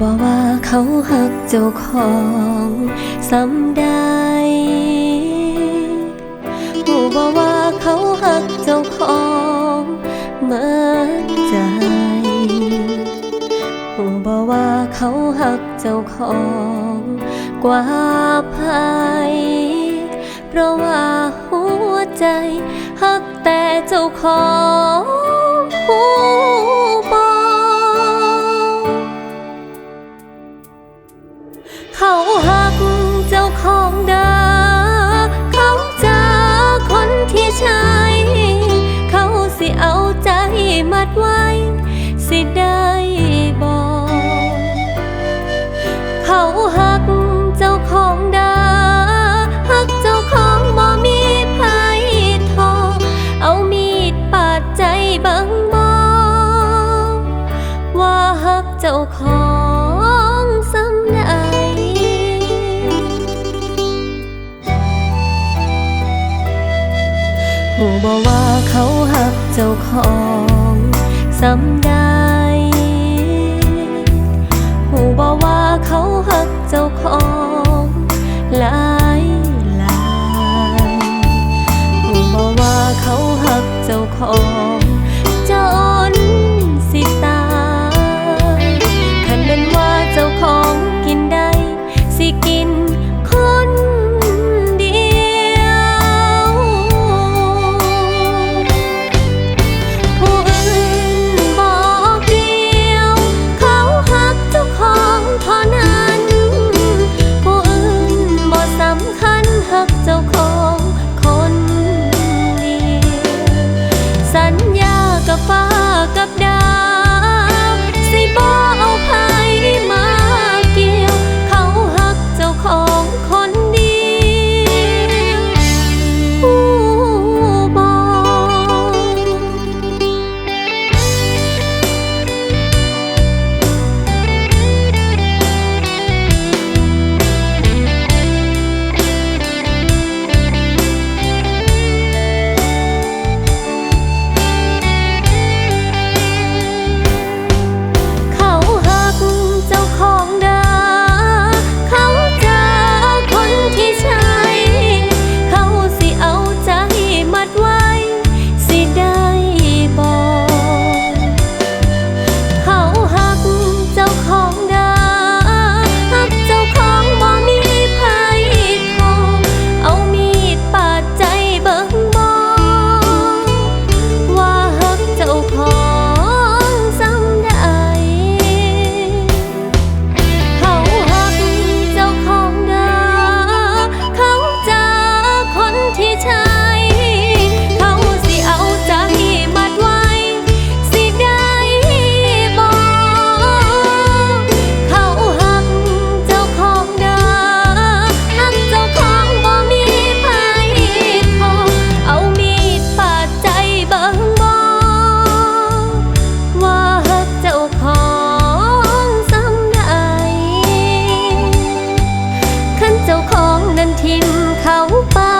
บ่ว่าเขาหักเจ้าของสำใดหูบ่ว่าเขาหักเจ้าของเมื่อใจหูบ่ว่าเขาหักเจ้าของกว่าภัยเพราะว่าหัวใจหักแต่เจ้าของ เขาหักเจ้าของดา เขาจะคนที่ใช้ เขาสิเอาใจมัดไว้ สิได้ หูบอกว่าเขาหักเจ้าของสำได้หูบอกว่าเขาหักเจ้าของหลายหลายหูบอกว่าเขาหักเจ้าของ 吧 นั้นทิมเขาไป